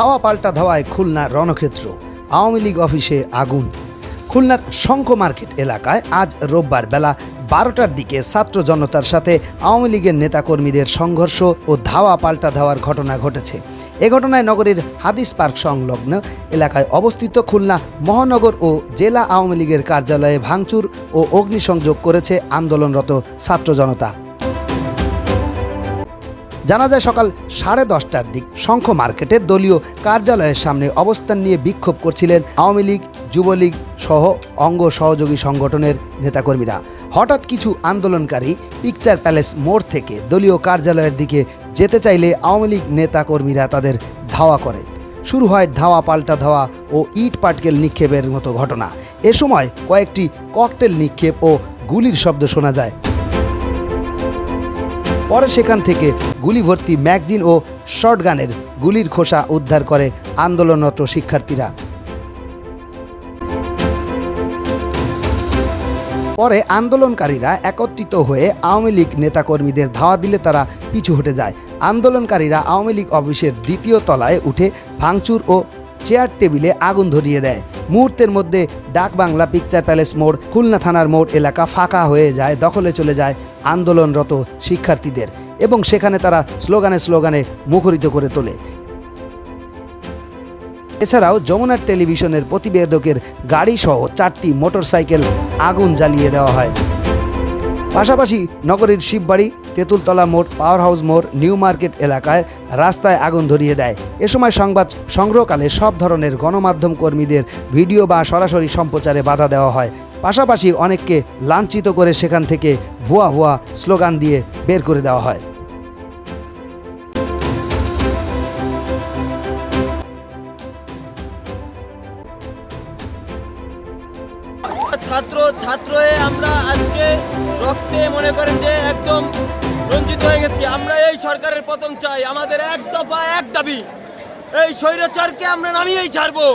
ধাওয়া পাল্টা ধাওয়ায় খুলনা রণক্ষেত্র। আওয়ামী লীগ অফিসে আগুন। খুলনার শঙ্খ মার্কেট এলাকায় আজ রোববার বেলা বারোটার দিকে ছাত্র জনতার সাথে আওয়ামী লীগের নেতাকর্মীদের সংঘর্ষ ও ধাওয়া পাল্টা ধাওয়ার ঘটনা ঘটেছে। এ ঘটনায় নগরীর হাদিস পার্ক সংলগ্ন এলাকায় অবস্থিত খুলনা মহানগর ও জেলা আওয়ামী লীগের কার্যালয়ে ভাঙচুর ও অগ্নিসংযোগ করেছে আন্দোলনরত ছাত্র জনতা। জানা যায় সকাল সাড়ে দশটার দিক শঙ্খ মার্কেটের দলীয় কার্যালয়ের সামনে অবস্থান নিয়ে বিক্ষোভ করছিলেন আওয়ামী লীগ, যুবলীগ সহ অঙ্গ সহযোগী সংগঠনের নেতাকর্মীরা। হঠাৎ কিছু আন্দোলনকারী পিকচার প্যালেস মোড় থেকে দলীয় কার্যালয়ের দিকে যেতে চাইলে আওয়ামী লীগ নেতাকর্মীরা তাদের ধাওয়া করে। শুরু হয় ধাওয়া, পাল্টা ধাওয়া ও ইট পাটকেল নিক্ষেপের মতো ঘটনা। এ সময় কয়েকটি ককটেল নিক্ষেপ ও গুলির শব্দ শোনা যায়। পরে সেখান থেকে গুলি ভর্তি ম্যাগজিন ও শর্টগানের গুলির খোসা উদ্ধার করে আন্দোলনরত শিক্ষার্থীরা। পরে আন্দোলনকারীরা একত্রিত হয়ে আওয়ামী লীগ নেতাকর্মীদের ধাওয়া দিলে তারা পিছু হটে যায়। আন্দোলনকারীরা আওয়ামী লীগ অফিসের দ্বিতীয় তলায় উঠে ভাঙচুর ও চেয়ার টেবিলে আগুন ধরিয়ে দেয়। মুহূর্তের মধ্যে ডাক বাংলা পিকচার প্যালেস মোড়, খুলনা থানার মোড় এলাকা ফাঁকা হয়ে যায়, দখলে চলে যায় আন্দোলনরত শিক্ষার্থীদের এবং সেখানে তারা স্লোগানে স্লোগানে মুখরিত করে তোলে। এছাড়াও যমুনার টেলিভিশনের প্রতিবেদকের গাড়ি সহ চারটি মোটরসাইকেল আগুন জ্বালিয়ে দেওয়া হয়। পাশাপাশি নগরীর শিববাড়ি তেঁতুলতলা মোড় পাওয়ার হাউস মোড় নিউ মার্কেট এলাকায় রাস্তায় আগুন ধরিয়ে দেয়। এ সময় সংবাদ সংগ্রহকালে সব ধরনের গণমাধ্যম কর্মীদের ভিডিও বা সরাসরি সম্প্রচারে বাধা দেওয়া হয়। পাশাপাশি অনেককে লাঞ্ছিত করে সেখান থেকে ভুয়া ভুয়া স্লোগান দিয়ে বের করে দেওয়া হয়। ছাত্র ছাত্র আমরা আজকে রক্তে মনে করেন যে একদম রঞ্জিত হয়ে গেছি। আমরা এই সরকারের পতন চাই। আমাদের এক দফা এক দাবি, এই স্বৈরাচারকে আমরা নামিয়েই ছাড়বো।